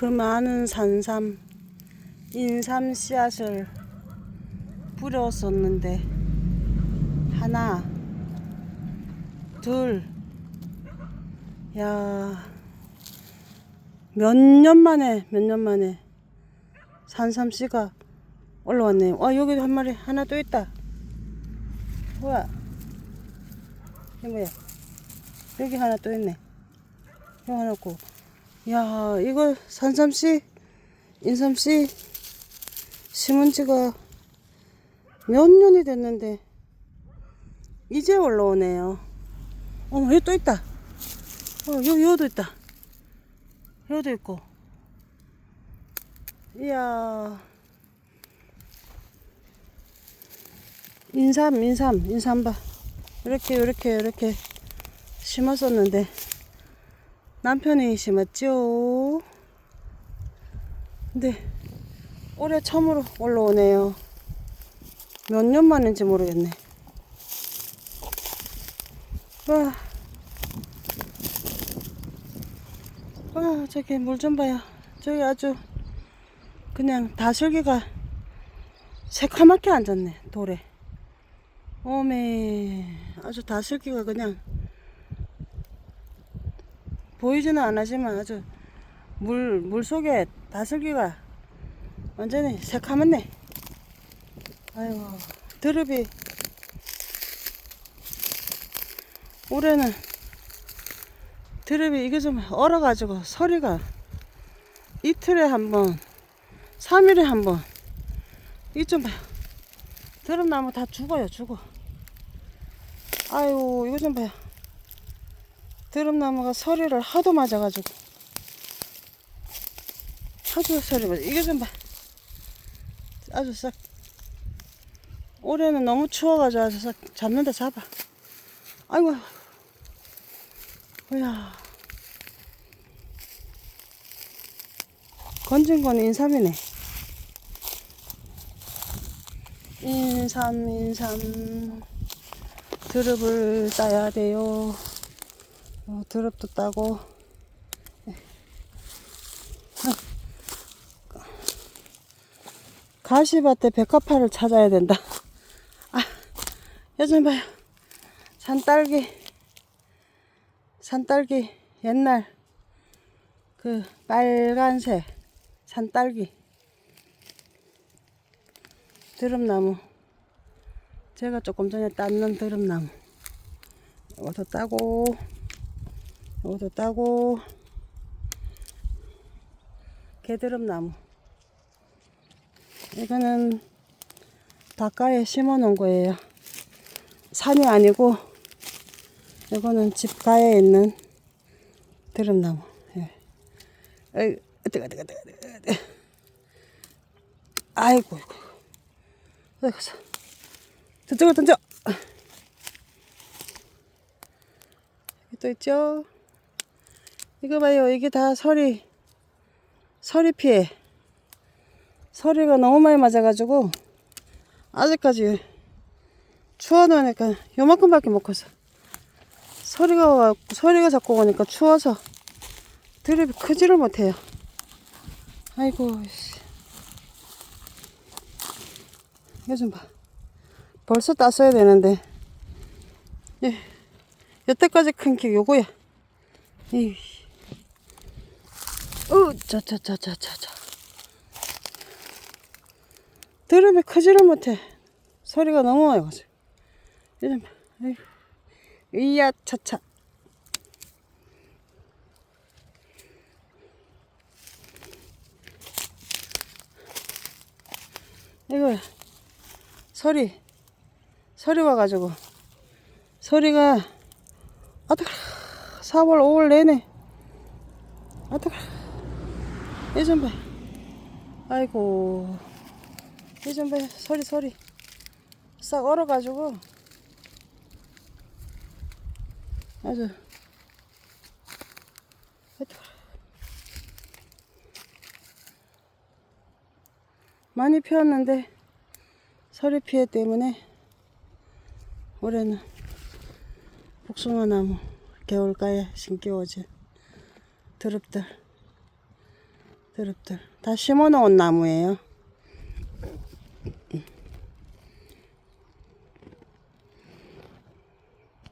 그 많은 산삼, 인삼 씨앗을 뿌렸었는데, 하나, 둘, 야, 몇 년 만에, 몇 년 만에 산삼 씨가 올라왔네요. 와, 여기도 한 마리 하나 또 있다. 뭐야? 이게 뭐야? 여기 하나 또 있네. 여기 하나 있고. 야, 이거 산삼씨, 인삼씨 심은 지가 몇 년이 됐는데, 이제 올라오네요. 어머, 여기 또 있다. 어, 여기, 여기도 있다. 여기도 있고. 이야. 인삼, 인삼, 인삼 봐. 이렇게, 이렇게, 이렇게 심었었는데, 남편이 심었죠. 근데, 올해 처음으로 올라오네요. 몇 년 만인지 모르겠네. 와. 와, 저기 물 좀 봐요. 저기 아주 그냥 다슬기가 새카맣게 앉았네, 돌에. 오메, 아주 다슬기가 그냥 보이지는 않지만 아주 물, 물 속에 다슬기가 완전히 새카맣네. 아이고, 드릅이 올해는 드릅이 이게 좀 얼어가지고 서리가 이틀에 한 번, 3일에 한 번. 이 좀 봐요. 드럼나무 다 죽어요, 죽어. 아유, 이거 좀 봐요. 드럼나무가 서리를 하도 맞아가지고. 하도 서리 맞아. 이거 좀 봐. 아주 싹. 올해는 너무 추워가지고 아주 싹 잡는다 잡아. 아이고. 뭐야. 건진 건 인삼이네. 인삼, 인삼. 드릅을 따야 돼요. 어, 드릅도 따고. 가시밭에 백화파를 찾아야 된다. 아, 요즘 봐요. 산딸기. 산딸기. 옛날 그 빨간색 산딸기. 드럼나무. 제가 조금 전에 땄는 드럼나무. 이것도 따고, 이것도 따고, 개드럼나무. 이거는 바깥에 심어 놓은 거예요. 산이 아니고, 이거는 집가에 있는 드럼나무. 예. 에이, 뜨거, 뜨거, 뜨거, 뜨거. 아이고, 아이고. 가서. 저쪽으로 던져. 또 있죠? 이거 봐요. 이게 다 서리, 서리 피해. 서리가 너무 많이 맞아가지고, 아직까지 추워놓으니까 요만큼밖에 못 컸어. 서리가, 와- 서리가 자꾸 오니까 추워서 드립이 크지를 못해요. 아이고, 씨. 이거 좀 봐. 벌써 땄어야 되는데. 예. 여태까지 큰 게 요거야. 이. 으, 자, 자, 자, 자, 자, 자. 드럼이 크지를 못해. 소리가 너무 많이 가지고. 아이고. 이야, 차차. 이거, 소리. 서리 와가지고 서리가 어떡하 4월 5월 내내 어떡 하 이좀 봐 아이고. 이좀 봐 서리 서리. 싹 얼어가지고. 아주. 많이 피었는데 서리 피해 때문에 올해는 복숭아 나무 겨울가에 심겨오진 드릅들 드릅들 다 심어 놓은 나무예요.